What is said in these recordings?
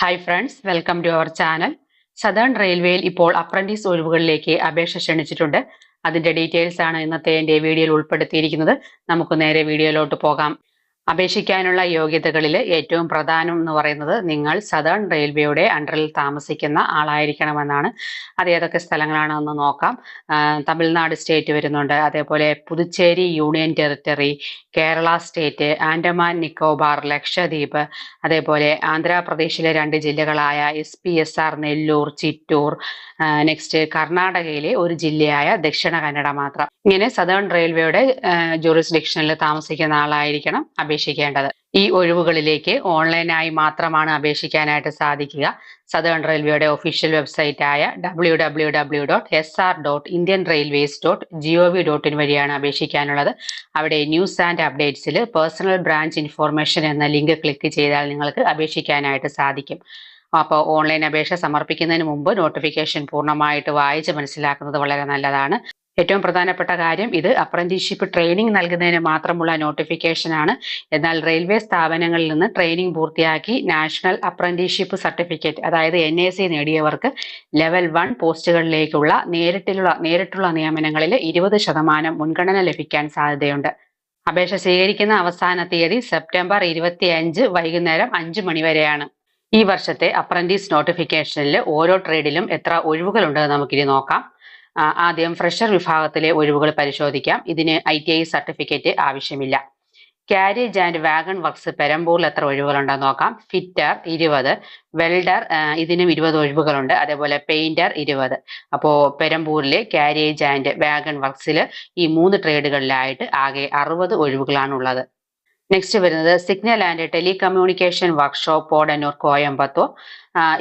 Hi friends welcome to our channel southern റെയിൽവേയിൽ ഇപ്പോൾ apprentice ഒഴിവുകളിലേക്ക് അപേക്ഷ ക്ഷണിച്ചിട്ടുണ്ട്. അതിന്റെ ഡീറ്റെയിൽസ് ആണ് ഇന്നത്തെ എന്റെ വീഡിയോയിൽ ഉൾപ്പെടുത്തിയിരിക്കുന്നത്. നമുക്ക് നേരെ വീഡിയോയിലോട്ട് പോകാം. അപേക്ഷിക്കാനുള്ള യോഗ്യതകളിൽ ഏറ്റവും പ്രധാനം എന്ന് പറയുന്നത് നിങ്ങൾ സദേൺ റെയിൽവേയുടെ അണ്ടറിൽ താമസിക്കുന്ന ആളായിരിക്കണമെന്നാണ്. അത് ഏതൊക്കെ സ്ഥലങ്ങളാണെന്ന് നോക്കാം. തമിഴ്നാട് സ്റ്റേറ്റ് വരുന്നുണ്ട്. അതേപോലെ Puducherry union territory Kerala state Andaman Nicobar Lakshadweep അതേപോലെ ആന്ധ്രാപ്രദേശിലെ രണ്ട് ജില്ലകളായ S P S R Nellore Chittoor next കർണാടകയിലെ ഒരു ജില്ലയായ ദക്ഷിണ കന്നഡ മാത്രം. ഇങ്ങനെ സദേൺ റെയിൽവേയുടെ ജൂറിസ്ഡിക്ഷനിൽ താമസിക്കുന്ന ആളായിരിക്കണം. അപേക്ഷിക്കേണ്ടത്. ഈ ഒഴിവുകളിലേക്ക് ഓൺലൈനായി മാത്രമാണ് അപേക്ഷിക്കാനായിട്ട് സാധിക്കുക. സദേൺ റെയിൽവേയുടെ ഒഫീഷ്യൽ വെബ്സൈറ്റ് ആയ W W W dot S R dot Indian railways dot G O V dot in വഴിയാണ് അപേക്ഷിക്കാനുള്ളത്. അവിടെ ന്യൂസ് ആൻഡ് അപ്ഡേറ്റ്സിൽ പേഴ്സണൽ ബ്രാഞ്ച് ഇൻഫോർമേഷൻ എന്ന ലിങ്ക് ക്ലിക്ക് ചെയ്താൽ നിങ്ങൾക്ക് അപേക്ഷിക്കാനായിട്ട് സാധിക്കും. അപ്പോൾ ഓൺലൈൻ അപേക്ഷ സമർപ്പിക്കുന്നതിന് മുമ്പ് നോട്ടിഫിക്കേഷൻ പൂർണമായിട്ട് വായിച്ച് മനസ്സിലാക്കുന്നത് വളരെ നല്ലതാണ്. ഏറ്റവും പ്രധാനപ്പെട്ട കാര്യം ഇത് അപ്രന്റീസ്ഷിപ്പ് ട്രെയിനിങ് നൽകുന്നതിന് മാത്രമുള്ള നോട്ടിഫിക്കേഷൻ ആണ്. എന്നാൽ റെയിൽവേ സ്ഥാപനങ്ങളിൽ നിന്ന് ട്രെയിനിങ് പൂർത്തിയാക്കി നാഷണൽ അപ്രന്റീസ്ഷിപ്പ് സർട്ടിഫിക്കറ്റ് അതായത് എൻ എ സി നേടിയവർക്ക് ലെവൽ വൺ പോസ്റ്റുകളിലേക്കുള്ള നേരിട്ടുള്ള നേരിട്ടുള്ള നിയമനങ്ങളിൽ ഇരുപത് ശതമാനം മുൻഗണന ലഭിക്കാൻ സാധ്യതയുണ്ട്. അപേക്ഷ സ്വീകരിക്കുന്ന അവസാന തീയതി സെപ്റ്റംബർ ഇരുപത്തിയഞ്ച് വൈകുന്നേരം അഞ്ച് മണിവരെയാണ് ഈ വർഷത്തെ അപ്രന്റീസ് നോട്ടിഫിക്കേഷനിൽ ഓരോ ട്രേഡിലും എത്ര ഒഴിവുകളുണ്ടെന്ന് നമുക്കിനി നോക്കാം. ആദ്യം ഫ്രഷർ വിഭാഗത്തിലെ ഒഴിവുകൾ പരിശോധിക്കാം. ഇതിന് ഐ ടി ഐ സർട്ടിഫിക്കറ്റ് ആവശ്യമില്ല. കാരേജ് ആൻഡ് വാഗൺ വർക്ക്സ് പെരമ്പൂരിൽ എത്ര ഒഴിവുകളുണ്ടെന്ന് നോക്കാം. ഫിറ്റർ ഇരുപത് വെൽഡർ ഇതിനും ഇരുപത് ഒഴിവുകളുണ്ട്. അതേപോലെ പെയിന്റർ ഇരുപത്. അപ്പോൾ പെരമ്പൂരിലെ കാരേജ് ആൻഡ് വാഗൺ വർക്ക്സിൽ ഈ മൂന്ന് ട്രേഡുകളിലായിട്ട് ആകെ അറുപത് ഒഴിവുകളാണുള്ളത്. നെക്സ്റ്റ് വരുന്നത് signal and telecommunication workshop Podanur Coimbatore.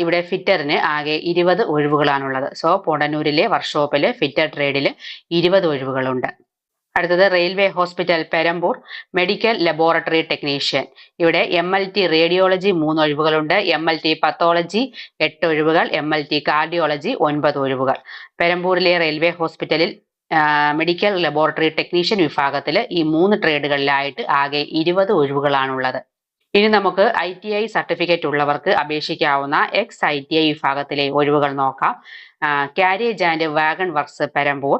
ഇവിടെ ഫിറ്ററിന് ആകെ ഇരുപത് ഒഴിവുകളാണുള്ളത്. സോ പൊടന്നൂരിലെ വർക്ക്ഷോപ്പിൽ ഫിറ്റർ ട്രേഡിൽ ഇരുപത് ഒഴിവുകളുണ്ട്. അടുത്തത് railway hospital Perambur medical laboratory technician. ഇവിടെ എം എൽ ടി റേഡിയോളജി മൂന്ന് ഒഴിവുകളുണ്ട്. എം എൽ ടി പത്തോളജി എട്ട് ഒഴിവുകൾ എം എൽ ടി കാർഡിയോളജി ഒൻപത് ഒഴിവുകൾ. പെരമ്പൂരിലെ റെയിൽവേ ഹോസ്പിറ്റലിൽ മെഡിക്കൽ ലബോറട്ടറി ടെക്നീഷ്യൻ വിഭാഗത്തിൽ ഈ മൂന്ന് ട്രേഡുകളിലായിട്ട് ആകെ ഇരുപത് ഒഴിവുകളാണുള്ളത്. ഇനി നമുക്ക് ഐ ടി ഐ സർട്ടിഫിക്കറ്റ് ഉള്ളവർക്ക് അപേക്ഷിക്കാവുന്ന എക്സ് ഐ ടി ഐ വിഭാഗത്തിലെ ഒഴിവുകൾ നോക്കാം. Carriage and wagon works Perambur.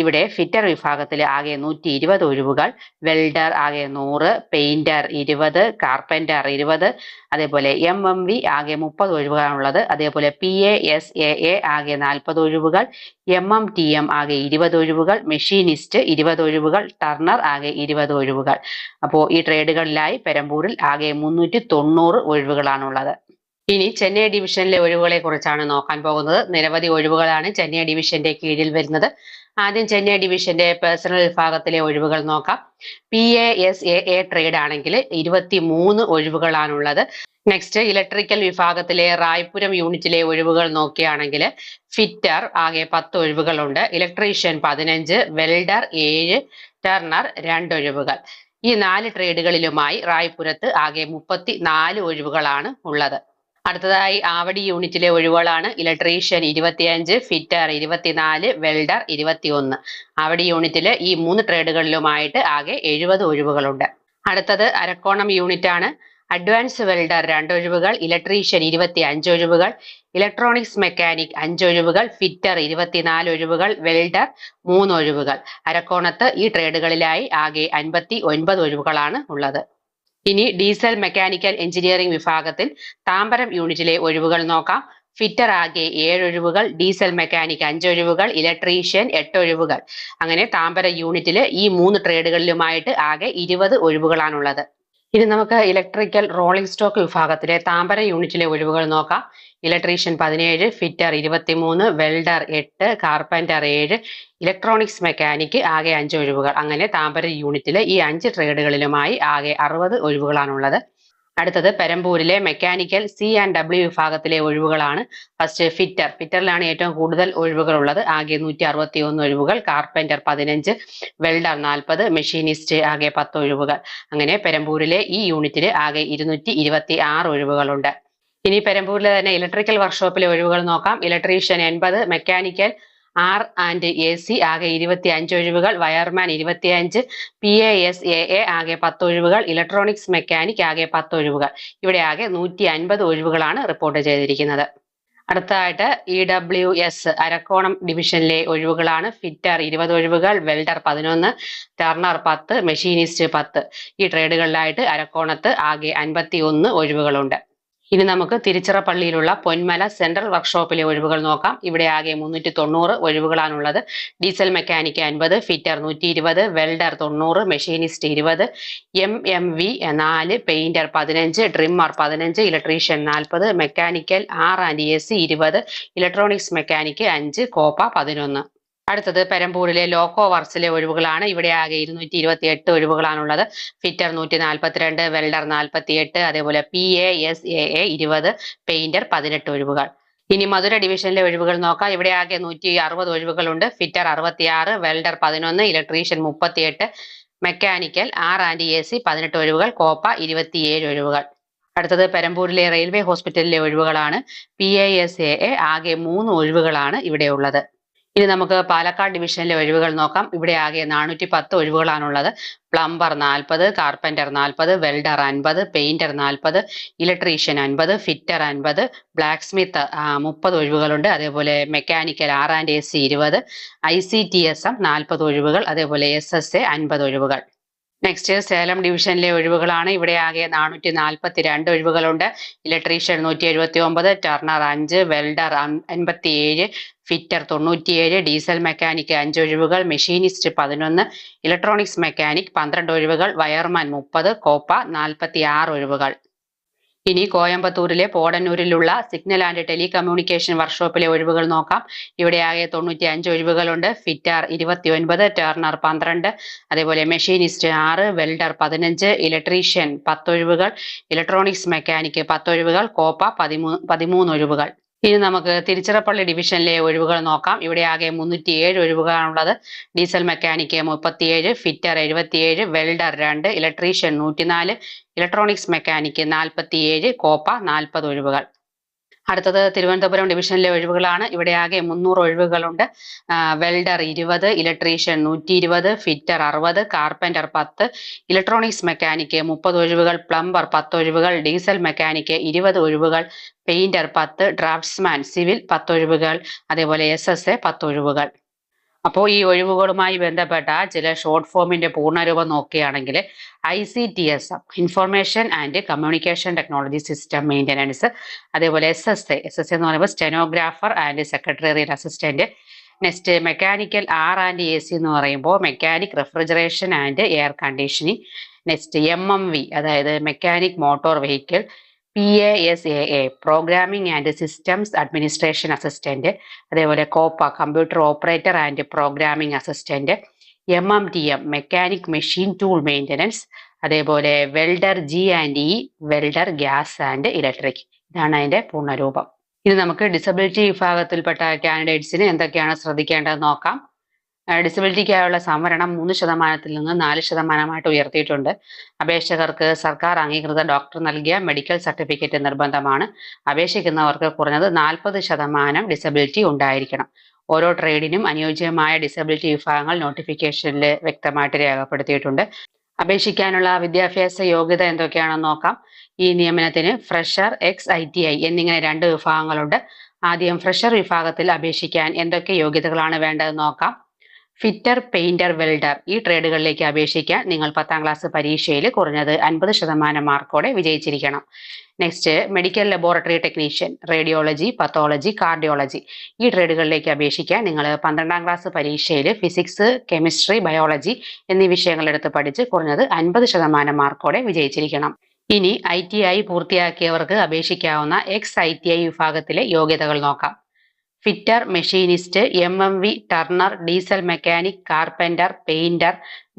ഇവിടെ ഫിറ്റർ വിഭാഗത്തിൽ ആകെ നൂറ്റി ഇരുപത് ഒഴിവുകൾ. വെൽഡർ ആകെ നൂറ് പെയിന്റർ ഇരുപത് കാർപ്പന്റർ ഇരുപത്. അതേപോലെ എം എം വി ആകെ മുപ്പത് ഒഴിവുകളാണുള്ളത് അതേപോലെ P A S A A ആകെ നാൽപ്പത് ഒഴിവുകൾ. എം എം ടി എം ആകെ ഇരുപത് ഒഴിവുകൾ. മെഷീനിസ്റ്റ് ഇരുപത് ഒഴിവുകൾ. ടർണർ ആകെ ഇരുപത് ഒഴിവുകൾ. അപ്പോൾ ഈ ട്രേഡുകളിലായി പെരമ്പൂരിൽ ആകെ മുന്നൂറ്റി തൊണ്ണൂറ് ഒഴിവുകളാണുള്ളത് ഇനി ചെന്നൈ ഡിവിഷനിലെ ഒഴിവുകളെ കുറിച്ചാണ് നോക്കാൻ പോകുന്നത്. നിരവധി ഒഴിവുകളാണ് ചെന്നൈ ഡിവിഷന്റെ കീഴിൽ വരുന്നത്. ആദ്യം ചെന്നൈ ഡിവിഷന്റെ പേഴ്സണൽ വിഭാഗത്തിലെ ഒഴിവുകൾ നോക്കാം. P A S A A trade ആണെങ്കിൽ ഇരുപത്തി മൂന്ന് ഒഴിവുകളാണുള്ളത്. നെക്സ്റ്റ് ഇലക്ട്രിക്കൽ വിഭാഗത്തിലെ റായ്പുരം യൂണിറ്റിലെ ഒഴിവുകൾ നോക്കുകയാണെങ്കിൽ ഫിറ്റർ ആകെ പത്ത് ഒഴിവുകളുണ്ട്. ഇലക്ട്രീഷ്യൻ പതിനഞ്ച് വെൽഡർ ഏഴ് ടർണർ രണ്ട് ഒഴിവുകൾ. ഈ നാല് ട്രേഡുകളിലുമായി റായ്പുരത്ത് ആകെ മുപ്പത്തി നാല് ഒഴിവുകളാണ് ഉള്ളത്. അടുത്തതായി ആവടി യൂണിറ്റിലെ ഒഴിവുകളാണ്. ഇലക്ട്രീഷ്യൻ ഇരുപത്തിയഞ്ച് ഫിറ്റർ ഇരുപത്തിനാല് വെൽഡർ ഇരുപത്തിയൊന്ന്. ആവടി യൂണിറ്റിൽ ഈ മൂന്ന് ട്രേഡുകളിലുമായിട്ട് ആകെ എഴുപത് ഒഴിവുകളുണ്ട്. അടുത്തത് അരക്കോണം യൂണിറ്റ് ആണ് അഡ്വാൻസ് വെൽഡർ രണ്ട് ഒഴിവുകൾ ഇലക്ട്രീഷ്യൻ ഇരുപത്തി അഞ്ച് ഒഴിവുകൾ ഇലക്ട്രോണിക്സ് മെക്കാനിക് അഞ്ച് ഒഴിവുകൾ ഫിറ്റർ ഇരുപത്തിനാല് ഒഴിവുകൾ വെൽഡർ മൂന്ന് ഒഴിവുകൾ. അരക്കോണത്ത് ഈ ട്രേഡുകളിലായി ആകെ അൻപത്തി ഒൻപത് ഒഴിവുകളാണ് ഉള്ളത്. ഇനി ഡീസൽ മെക്കാനിക്കൽ എഞ്ചിനീയറിംഗ് വിഭാഗത്തിൽ താമ്പരം യൂണിറ്റിലെ ഒഴിവുകൾ നോക്കാം. ഫിറ്റർ ആകെ ഏഴൊഴിവുകൾ ഡീസൽ മെക്കാനിക് അഞ്ചൊഴിവുകൾ ഇലക്ട്രീഷ്യൻ എട്ടൊഴിവുകൾ അങ്ങനെ താമ്പര യൂണിറ്റിൽ ഈ മൂന്ന് ട്രേഡുകളിലുമായിട്ട് ആകെ ഇരുപത് ഒഴിവുകളാണുള്ളത്. ഇനി നമുക്ക് ഇലക്ട്രിക്കൽ റോളിംഗ് സ്റ്റോക്ക് വിഭാഗത്തിലെ താമ്പരം യൂണിറ്റിലെ ഒഴിവുകൾ നോക്കാം. ഇലക്ട്രീഷ്യൻ പതിനേഴ് ഫിറ്റർ ഇരുപത്തിമൂന്ന് വെൽഡർ എട്ട് കാർപ്പന്റർ ഏഴ് ഇലക്ട്രോണിക്സ് മെക്കാനിക് ആകെ അഞ്ച് ഒഴിവുകൾ. അങ്ങനെ താമ്പരം യൂണിറ്റിലെ ഈ അഞ്ച് ട്രേഡുകളിലുമായി ആകെ അറുപത് ഒഴിവുകളാണുള്ളത്. അടുത്തത് പെരമ്പൂരിലെ മെക്കാനിക്കൽ സി ആൻഡ് ഡബ്ല്യു വിഭാഗത്തിലെ ഒഴിവുകളാണ്. ഫസ്റ്റ് ഫിറ്റർ ഫിറ്ററിലാണ് ഏറ്റവും കൂടുതൽ ഒഴിവുകൾ ഉള്ളത് ആകെ നൂറ്റി അറുപത്തി ഒന്ന് ഒഴിവുകൾ. കാർപ്പന്റർ പതിനഞ്ച്. വെൽഡർ നാൽപ്പത്. മെഷീനിസ്റ്റ് ആകെ പത്ത് ഒഴിവുകൾ. അങ്ങനെ പെരമ്പൂരിലെ ഈ യൂണിറ്റിൽ ആകെ ഇരുന്നൂറ്റി ഇരുപത്തി ആറ് ഒഴിവുകളുണ്ട്. ഇനി പെരമ്പൂരിലെ തന്നെ ഇലക്ട്രിക്കൽ വർക്ക്ഷോപ്പിലെ ഒഴിവുകൾ നോക്കാം. ഇലക്ട്രീഷ്യൻ എൺപത്. Mechanical R and A C ആകെ ഇരുപത്തി അഞ്ച് ഒഴിവുകൾ വയർമാൻ ഇരുപത്തിയഞ്ച് P A S A A ആകെ പത്ത് ഒഴിവുകൾ ഇലക്ട്രോണിക്സ് മെക്കാനിക് ആകെ പത്ത് ഒഴിവുകൾ. ഇവിടെ ആകെ നൂറ്റി അൻപത് ഒഴിവുകളാണ് റിപ്പോർട്ട് ചെയ്തിരിക്കുന്നത്. അടുത്തതായിട്ട് ഇ ഡബ്ല്യു എസ് അരക്കോണം ഡിവിഷനിലെ ഒഴിവുകളാണ്. ഫിറ്റർ ഇരുപത് ഒഴിവുകൾ വെൽഡർ പതിനൊന്ന് ടർണർ പത്ത് മെഷീനിസ്റ്റ് പത്ത്. ഈ ട്രേഡുകളിലായിട്ട് അരക്കോണത്ത് ആകെ അൻപത്തി ഒന്ന് ഒഴിവുകളുണ്ട്. ഇനി നമുക്ക് തിരുച്ചിറപ്പള്ളിയിലുള്ള പൊന്മല സെൻട്രൽ വർക്ക്ഷോപ്പിലെ ഒഴിവുകൾ നോക്കാം. ഇവിടെ ആകെ മുന്നൂറ്റി തൊണ്ണൂറ് ഒഴിവുകളാണുള്ളത്. ഡീസൽ മെക്കാനിക് അൻപത് ഫിറ്റർ നൂറ്റി ഇരുപത് വെൽഡർ തൊണ്ണൂറ് മെഷീനിസ്റ്റ് ഇരുപത് എം എം വി നാല് പെയിന്റർ പതിനഞ്ച് ഡ്രിമ്മർ പതിനഞ്ച് ഇലക്ട്രീഷ്യൻ നാൽപ്പത് mechanical R and A C ഇരുപത് ഇലക്ട്രോണിക്സ് മെക്കാനിക് അഞ്ച് കോപ്പ പതിനൊന്ന്. അടുത്തത് പെരമ്പൂരിലെ ലോക്കോ വർക്സിലെ ഒഴിവുകളാണ്. ഇവിടെ ആകെ ഇരുന്നൂറ്റി ഇരുപത്തി എട്ട് ഒഴിവുകളാണുള്ളത്. ഫിറ്റർ നൂറ്റി നാൽപ്പത്തിരണ്ട് വെൽഡർ നാൽപ്പത്തി എട്ട് അതേപോലെ P A S A A ഇരുപത് പെയിന്റർ പതിനെട്ട് ഒഴിവുകൾ. ഇനി മധുര ഡിവിഷനിലെ ഒഴിവുകൾ നോക്കാം. ഇവിടെ ആകെ നൂറ്റി അറുപത് ഒഴിവുകളുണ്ട്. ഫിറ്റർ അറുപത്തിയാറ് വെൽഡർ പതിനൊന്ന് ഇലക്ട്രീഷ്യൻ മുപ്പത്തിയെട്ട് mechanical R and A C പതിനെട്ട് ഒഴിവുകൾ കോപ്പ ഇരുപത്തിയേഴ് ഒഴിവുകൾ. അടുത്തത് പെരമ്പൂരിലെ റെയിൽവേ ഹോസ്പിറ്റലിലെ ഒഴിവുകളാണ്. P A S A A ആകെ മൂന്ന് ഒഴിവുകളാണ് ഇവിടെ ഉള്ളത് ഇനി നമുക്ക് പാലക്കാട് ഡിവിഷനിലെ ഒഴിവുകൾ നോക്കാം. ഇവിടെ ആകെ നാനൂറ്റി പത്ത് ഒഴിവുകളാണുള്ളത്. പ്ലംബർ നാൽപ്പത് കാർപ്പന്റർ നാൽപ്പത് വെൽഡർ അൻപത് പെയിന്റർ നാൽപ്പത് ഇലക്ട്രീഷ്യൻ അൻപത് ഫിറ്റർ അൻപത് ബ്ലാക്ക് സ്മിത്ത് മുപ്പത് ഒഴിവുകളുണ്ട്. അതേപോലെ mechanical R and A C ഇരുപത് I C T S M നാൽപ്പത് ഒഴിവുകൾ അതേപോലെ എസ് എസ് എ അൻപത് ഒഴിവുകൾ. നെക്സ്റ്റ് സേലം ഡിവിഷനിലെ ഒഴിവുകളാണ്. ഇവിടെ ആകെ നാനൂറ്റി നാൽപ്പത്തി രണ്ട് ഒഴിവുകളുണ്ട്. ഇലക്ട്രീഷ്യൻ നൂറ്റി എഴുപത്തി ഒമ്പത് ടർണർ അഞ്ച് വെൽഡർ അൻപത്തി ഏഴ് ഫിറ്റർ തൊണ്ണൂറ്റിയേഴ് ഡീസൽ മെക്കാനിക് അഞ്ച് ഒഴിവുകൾ മെഷീനിസ്റ്റ് പതിനൊന്ന് ഇലക്ട്രോണിക്സ് മെക്കാനിക് പന്ത്രണ്ട് ഒഴിവുകൾ വയർമാൻ മുപ്പത് കോപ്പ നാൽപ്പത്തി ആറ് ഒഴിവുകൾ. ഇനി കോയമ്പത്തൂരിലെ പോടന്നൂരിലുള്ള സിഗ്നൽ ആൻഡ് ടെലികമ്മ്യൂണിക്കേഷൻ വർക്ക്ഷോപ്പിലെ ഒഴിവുകൾ നോക്കാം. ഇവിടെ ആകെ തൊണ്ണൂറ്റി അഞ്ച് ഒഴിവുകളുണ്ട്. ഫിറ്റർ ഇരുപത്തി ഒൻപത് ടേർണർ പന്ത്രണ്ട് അതേപോലെ മെഷീനിസ്റ്റ് ആറ് വെൽഡർ പതിനഞ്ച് ഇലക്ട്രീഷ്യൻ പത്തൊഴിവുകൾ ഇലക്ട്രോണിക്സ് മെക്കാനിക് പത്തൊഴിവുകൾ കോപ്പ പതിമൂ പതിമൂന്ന് ഒഴിവുകൾ. ഇനി നമുക്ക് തിരുച്ചിറപ്പള്ളി ഡിവിഷനിലെ ഒഴിവുകൾ നോക്കാം. ഇവിടെ ആകെ മുന്നൂറ്റി ഏഴ് ഒഴിവുകളാണുള്ളത്. ഡീസൽ മെക്കാനിക്ക് മുപ്പത്തിയേഴ് ഫിറ്റർ എഴുപത്തിയേഴ് വെൽഡർ രണ്ട് ഇലക്ട്രീഷ്യൻ നൂറ്റിനാല് ഇലക്ട്രോണിക്സ് മെക്കാനിക്ക് നാൽപ്പത്തിയേഴ് കോപ്പ നാൽപ്പത് ഒഴിവുകൾ. അടുത്തത് തിരുവനന്തപുരം ഡിവിഷനിലെ ഒഴിവുകളാണ്. ഇവിടെ ആകെ മുന്നൂറ് ഒഴിവുകളുണ്ട്. വെൽഡർ ഇരുപത് ഇലക്ട്രീഷ്യൻ നൂറ്റി ഇരുപത് ഫിറ്റർ അറുപത് കാർപ്പന്റർ പത്ത് ഇലക്ട്രോണിക്സ് മെക്കാനിക്ക് മുപ്പത് ഒഴിവുകൾ പ്ലംബർ പത്ത് ഒഴിവുകൾ ഡീസൽ മെക്കാനിക്ക് ഇരുപത് ഒഴിവുകൾ പെയിന്റർ പത്ത് ഡ്രാഫ്റ്റ്സ്മാൻ സിവിൽ പത്ത് ഒഴിവുകൾ അതേപോലെ എസ് എസ് എ പത്ത് ഒഴിവുകൾ. അപ്പോൾ ഈ ഒഴിവുകളുമായി ബന്ധപ്പെട്ട ചില ഷോർട്ട് ഫോമിന്റെ പൂർണരൂപം നോക്കുകയാണെങ്കിൽ I C T S information and communication technology system maintenance അതേപോലെ S S A S S എന്ന് പറയുമ്പോൾ stenographer and secretarial assistant next mechanical R and A C എന്ന് പറയുമ്പോൾ mechanic refrigeration and air conditioning next M M V അതായത് mechanic motor vehicle P A S A A programming and systems administration assistant അതേപോലെ COPA computer operator and programming assistant M M T M mechanic machine tool maintenance അതേപോലെ welder G and E welder gas and electric ഇതാണ് അതിന്റെ പൂർണരൂപം ഇനി നമുക്ക് disability വിഭാഗത്തിൽപ്പെട്ട കാൻഡിഡേറ്റ്സിന് എന്തൊക്കെയാണ് ശ്രദ്ധിക്കേണ്ടത് നോക്കാം. ഡിസബിലിറ്റിക്കായുള്ള സംവരണം മൂന്ന് ശതമാനത്തിൽ നിന്ന് നാല് ശതമാനമായിട്ട് ഉയർത്തിയിട്ടുണ്ട്. അപേക്ഷകർക്ക് സർക്കാർ അംഗീകൃത ഡോക്ടർ നൽകിയ മെഡിക്കൽ സർട്ടിഫിക്കറ്റ് നിർബന്ധമാണ്. അപേക്ഷിക്കുന്നവർക്ക് കുറഞ്ഞത് നാൽപ്പത് ശതമാനം ഡിസബിലിറ്റി ഉണ്ടായിരിക്കണം. ഓരോ ട്രേഡിനും അനുയോജ്യമായ ഡിസബിലിറ്റി വിഭാഗങ്ങൾ നോട്ടിഫിക്കേഷനിൽ വ്യക്തമായിട്ട് രേഖപ്പെടുത്തിയിട്ടുണ്ട്. അപേക്ഷിക്കാനുള്ള വിദ്യാഭ്യാസ യോഗ്യത എന്തൊക്കെയാണെന്ന് നോക്കാം. ഈ നിയമനത്തിന് fresher ex I T I എന്നിങ്ങനെ രണ്ട് വിഭാഗങ്ങളുണ്ട്. ആദ്യം ഫ്രഷർ വിഭാഗത്തിൽ അപേക്ഷിക്കാൻ എന്തൊക്കെ യോഗ്യതകളാണ് വേണ്ടതെന്ന് നോക്കാം. ഫിറ്റർ പെയിന്റർ വെൽഡർ ഈ ട്രേഡുകളിലേക്ക് അപേക്ഷിക്കാൻ നിങ്ങൾ പത്താം ക്ലാസ് പരീക്ഷയിൽ കുറഞ്ഞത് അൻപത് ശതമാനം മാർക്കോടെ വിജയിച്ചിരിക്കണം. Next medical laboratory technician radiology pathology cardiology ഈ ട്രേഡുകളിലേക്ക് അപേക്ഷിക്കാൻ നിങ്ങൾ പന്ത്രണ്ടാം ക്ലാസ് പരീക്ഷയിൽ ഫിസിക്സ് കെമിസ്ട്രി ബയോളജി എന്നീ വിഷയങ്ങളെടുത്ത് പഠിച്ച് കുറഞ്ഞത് അൻപത് ശതമാനം മാർക്കോടെ വിജയിച്ചിരിക്കണം. ഇനി ഐ ടി ഐ പൂർത്തിയാക്കിയവർക്ക് അപേക്ഷിക്കാവുന്ന എക്സ് ഐ ടി ഐ വിഭാഗത്തിലെ യോഗ്യതകൾ നോക്കാം. Fitter machinist M M V turner diesel mechanic carpenter painter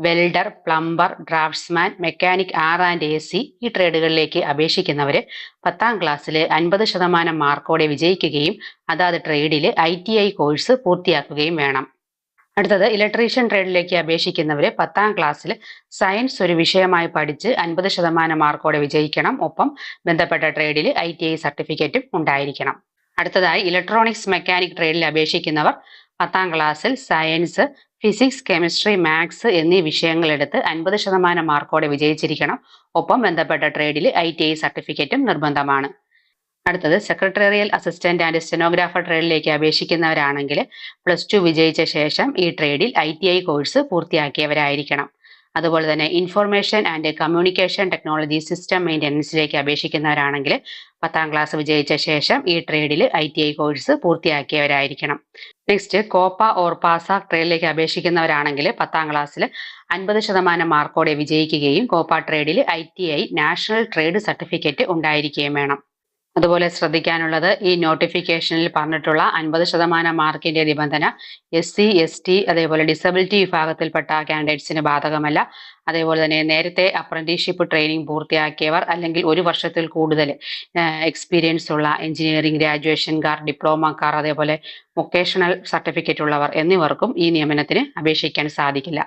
welder plumber draughtsman mechanic R and A C ഈ ട്രേഡുകളിലേക്ക് അപേക്ഷിക്കുന്നവർ പത്താം ക്ലാസ്സിൽ അൻപത് ശതമാനം മാർക്കോടെ വിജയിക്കുകയും അതാത് ട്രേഡിൽ ഐ ടി ഐ കോഴ്സ് പൂർത്തിയാക്കുകയും വേണം. അടുത്തത് ഇലക്ട്രീഷ്യൻ ട്രേഡിലേക്ക് അപേക്ഷിക്കുന്നവർ പത്താം ക്ലാസ്സിൽ സയൻസ് ഒരു വിഷയമായി പഠിച്ച് അൻപത് ശതമാനം മാർക്കോടെ വിജയിക്കണം. ഒപ്പം ബന്ധപ്പെട്ട ട്രേഡിൽ ഐ ടി ഐ സർട്ടിഫിക്കറ്റും ഉണ്ടായിരിക്കണം. അടുത്തതായി ഇലക്ട്രോണിക്സ് മെക്കാനിക് ട്രേഡിൽ അപേക്ഷിക്കുന്നവർ പത്താം ക്ലാസ്സിൽ സയൻസ് ഫിസിക്സ് കെമിസ്ട്രി മാത്സ് എന്നീ വിഷയങ്ങളെടുത്ത് അൻപത് ശതമാനം മാർക്കോടെ വിജയിച്ചിരിക്കണം. ഒപ്പം ബന്ധപ്പെട്ട ട്രേഡിൽ ഐ ടി ഐ സർട്ടിഫിക്കറ്റും നിർബന്ധമാണ്. അടുത്തത് സെക്രട്ടേറിയൽ അസിസ്റ്റന്റ് ആൻഡ് സ്റ്റെനോഗ്രാഫർ ട്രേഡിലേക്ക് അപേക്ഷിക്കുന്നവരാണെങ്കിൽ പ്ലസ് ടു വിജയിച്ച ശേഷം ഈ ട്രേഡിൽ ഐ കോഴ്സ് പൂർത്തിയാക്കിയവരായിരിക്കണം. അതുപോലെ തന്നെ information and communication technology system മെയിന്റനൻസിലേക്ക് അപേക്ഷിക്കുന്നവരാണെങ്കിൽ പത്താം ക്ലാസ് വിജയിച്ച ശേഷം ഈ ട്രേഡിൽ ഐ ടി ഐ കോഴ്സ് പൂർത്തിയാക്കിയവരായിരിക്കണം. നെക്സ്റ്റ് കോപ്പ ഓർ പാസ ട്രേഡിലേക്ക് അപേക്ഷിക്കുന്നവരാണെങ്കിൽ പത്താം ക്ലാസ്സിൽ അൻപത് ശതമാനം മാർക്കോടെ വിജയിക്കുകയും COPA ട്രേഡിൽ I T I national trade certificate ഉണ്ടായിരിക്കുകയും വേണം. അതുപോലെ ശ്രദ്ധിക്കാനുള്ളത് ഈ നോട്ടിഫിക്കേഷനിൽ പറഞ്ഞിട്ടുള്ള അൻപത് ശതമാനം മാർക്കിന്റെ നിബന്ധന എസ് സി എസ് ടി അതേപോലെ ഡിസബിലിറ്റി വിഭാഗത്തിൽപ്പെട്ട കാൻഡിഡേറ്റ്സിന് ബാധകമല്ല. അതേപോലെ തന്നെ നേരത്തെ അപ്രന്റീഷിപ്പ് ട്രെയിനിങ് പൂർത്തിയാക്കിയവർ അല്ലെങ്കിൽ ഒരു വർഷത്തിൽ കൂടുതൽ എക്സ്പീരിയൻസ് ഉള്ള എഞ്ചിനീയറിംഗ് ഗ്രാജുവേഷൻകാർ ഡിപ്ലോമക്കാർ അതേപോലെ വൊക്കേഷണൽ സർട്ടിഫിക്കറ്റ് ഉള്ളവർ എന്നിവർക്കും ഈ നിയമനത്തിന് അപേക്ഷിക്കാൻ സാധിക്കില്ല.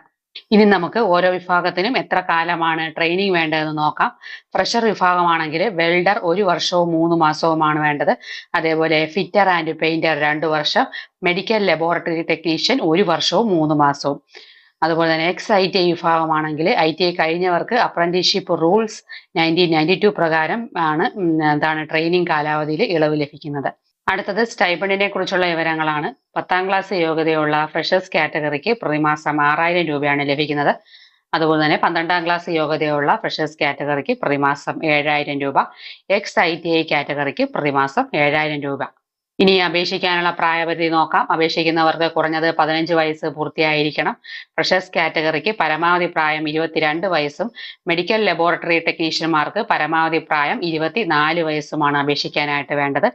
ഇനി നമുക്ക് ഓരോ വിഭാഗത്തിനും എത്ര കാലമാണ് ട്രെയിനിങ് വേണ്ടതെന്ന് നോക്കാം. ഫ്രഷർ വിഭാഗമാണെങ്കിൽ വെൽഡർ ഒരു വർഷവും മൂന്ന് മാസവുമാണ് വേണ്ടത്. അതേപോലെ ഫിറ്റർ ആൻഡ് പെയിന്റർ രണ്ട് വർഷം. മെഡിക്കൽ ലബോറട്ടറി ടെക്നീഷ്യൻ ഒരു വർഷവും മൂന്ന് മാസവും. അതുപോലെ തന്നെ എക്സ് ഐ ടി ഐ വിഭാഗമാണെങ്കിൽ I T I കഴിഞ്ഞവർക്ക് apprenticeship rules nineteen ninety two പ്രകാരം ആണ് എന്താണ് ട്രെയിനിങ് കാലാവധിയിൽ ഇളവ് ലഭിക്കുന്നത്. അടുത്തത് സ്റ്റൈപ്പൻഡിനെ കുറിച്ചുള്ള വിവരങ്ങളാണ്. പത്താം ക്ലാസ് യോഗ്യതയുള്ള ഫ്രഷേഴ്സ് കാറ്റഗറിക്ക് പ്രതിമാസം ആറായിരം രൂപയാണ് ലഭിക്കുന്നത്. അതുപോലെ തന്നെ പന്ത്രണ്ടാം ക്ലാസ് യോഗ്യതയുള്ള ഫ്രഷേഴ്സ് കാറ്റഗറിക്ക് പ്രതിമാസം ഏഴായിരം രൂപ. എക്സ് ഐ ടി ഐ കാറ്റഗറിക്ക് പ്രതിമാസം ഏഴായിരം രൂപ. ഇനി അപേക്ഷിക്കാനുള്ള പ്രായപരിധി നോക്കാം. അപേക്ഷിക്കുന്നവർക്ക് കുറഞ്ഞത് പതിനഞ്ച് വയസ്സ് പൂർത്തിയായിരിക്കണം. ഫ്രഷേഴ്സ് കാറ്റഗറിക്ക് പരമാവധി പ്രായം ഇരുപത്തിരണ്ട് വയസ്സും മെഡിക്കൽ ലബോറട്ടറി ടെക്നീഷ്യന്മാർക്ക് പരമാവധി പ്രായം ഇരുപത്തിനാല് വയസ്സുമാണ് അപേക്ഷിക്കാനായിട്ട് വേണ്ടത്.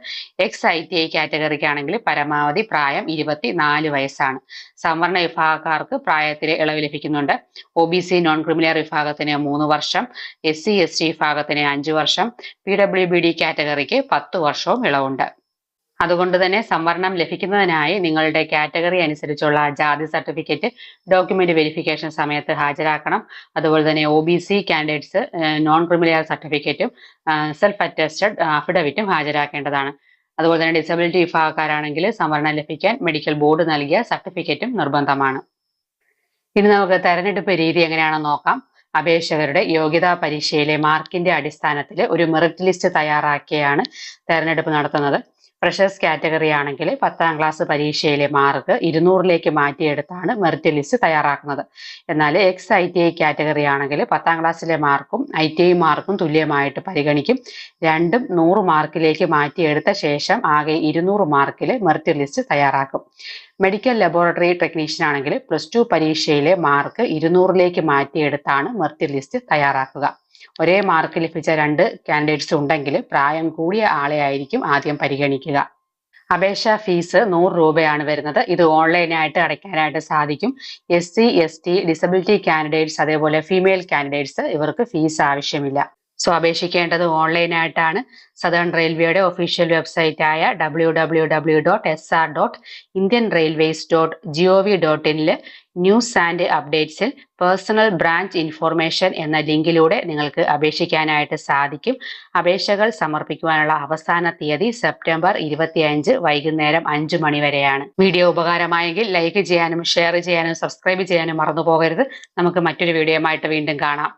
എക്സ് ഐ ടി ഐ കാറ്റഗറിക്കാണെങ്കിൽ പരമാവധി പ്രായം ഇരുപത്തിനാല് വയസ്സാണ്. സംവരണ വിഭാഗക്കാർക്ക് പ്രായത്തിൽ ഇളവ് ലഭിക്കുന്നുണ്ട്. O B C non criminal വിഭാഗത്തിന് മൂന്ന് വർഷം എസ് സി എസ് ടി വിഭാഗത്തിന് അഞ്ച് വർഷം പി ഡബ്ല്യു ബി ഡി കാറ്റഗറിക്ക് പത്ത് വർഷവും ഇളവുണ്ട്. അതുകൊണ്ട് തന്നെ സംവരണം ലഭിക്കുന്നതിനായി നിങ്ങളുടെ കാറ്റഗറി അനുസരിച്ചുള്ള ജാതി സർട്ടിഫിക്കറ്റ് ഡോക്യുമെന്റ് വെരിഫിക്കേഷൻ സമയത്ത് ഹാജരാക്കണം. അതുപോലെ തന്നെ O B C candidates non criminal സർട്ടിഫിക്കറ്റും സെൽഫ് അറ്റസ്റ്റഡ് അഫിഡവിറ്റും ഹാജരാക്കേണ്ടതാണ്. അതുപോലെ തന്നെ ഡിസബിലിറ്റി വിഭാഗക്കാരാണെങ്കിൽ സംവരണം ലഭിക്കാൻ മെഡിക്കൽ ബോർഡ് നൽകിയ സർട്ടിഫിക്കറ്റും നിർബന്ധമാണ്. ഇനി നമുക്ക് തെരഞ്ഞെടുപ്പ് രീതി എങ്ങനെയാണെന്ന് നോക്കാം. അപേക്ഷകരുടെ യോഗ്യതാ പരീക്ഷയിലെ മാർക്കിന്റെ അടിസ്ഥാനത്തിൽ ഒരു മെറിറ്റ് ലിസ്റ്റ് തയ്യാറാക്കിയാണ് തെരഞ്ഞെടുപ്പ് നടത്തുന്നത്. ഫ്രഷേഴ്സ് കാറ്റഗറി ആണെങ്കിൽ പത്താം ക്ലാസ് പരീക്ഷയിലെ മാർക്ക് ഇരുന്നൂറിലേക്ക് മാറ്റിയെടുത്താണ് മെറിറ്റ് ലിസ്റ്റ് തയ്യാറാക്കുന്നത്. എന്നാൽ ex I T I category ആണെങ്കിൽ പത്താം ക്ലാസ്സിലെ മാർക്കും ഐ ടി ഐ മാർക്കും തുല്യമായിട്ട് പരിഗണിക്കും. രണ്ടും നൂറ് മാർക്കിലേക്ക് മാറ്റിയെടുത്ത ശേഷം ആകെ ഇരുന്നൂറ് മാർക്കിൽ മെറിറ്റ് ലിസ്റ്റ് തയ്യാറാക്കും. മെഡിക്കൽ ലബോറട്ടറി ടെക്നീഷ്യൻ ആണെങ്കിൽ പ്ലസ് ടു പരീക്ഷയിലെ മാർക്ക് ഇരുന്നൂറിലേക്ക് മാറ്റിയെടുത്താണ് മെറിറ്റ് ലിസ്റ്റ് തയ്യാറാക്കുക. ഒരേ മാർക്ക് ലഭിച്ച രണ്ട് കാൻഡിഡേറ്റ്സ് ഉണ്ടെങ്കിൽ പ്രായം കൂടിയ ആളെ ആയിരിക്കും ആദ്യം പരിഗണിക്കുക. അപേക്ഷാ ഫീസ് നൂറ് രൂപയാണ് വരുന്നത്. ഇത് ഓൺലൈനായിട്ട് അടയ്ക്കാനായിട്ട് സാധിക്കും. S C S T disability candidates അതേപോലെ ഫീമെയിൽ കാൻഡിഡേറ്റ്സ് ഇവർക്ക് ഫീസ് ആവശ്യമില്ല. സോ അപേക്ഷിക്കേണ്ടത് ഓൺലൈനായിട്ടാണ്. സദേൺ റെയിൽവേയുടെ ഒഫീഷ്യൽ വെബ്സൈറ്റ് ആയ W W W dot S R dot Indian railways dot G O V dot ഇനിൽ news and അപ്ഡേറ്റ്സിൽ പേഴ്സണൽ ബ്രാഞ്ച് ഇൻഫോർമേഷൻ എന്ന ലിങ്കിലൂടെ നിങ്ങൾക്ക് അപേക്ഷിക്കാനായിട്ട് സാധിക്കും. അപേക്ഷകൾ സമർപ്പിക്കുവാനുള്ള അവസാന തീയതി സെപ്റ്റംബർ ഇരുപത്തിയഞ്ച് വൈകുന്നേരം അഞ്ചു മണി വരെയാണ്. വീഡിയോ ഉപകാരമായെങ്കിൽ ലൈക്ക് ചെയ്യാനും ഷെയർ ചെയ്യാനും സബ്സ്ക്രൈബ് ചെയ്യാനും മറന്നു പോകരുത് നമുക്ക് മറ്റൊരു വീഡിയോയുമായിട്ട് വീണ്ടും കാണാം.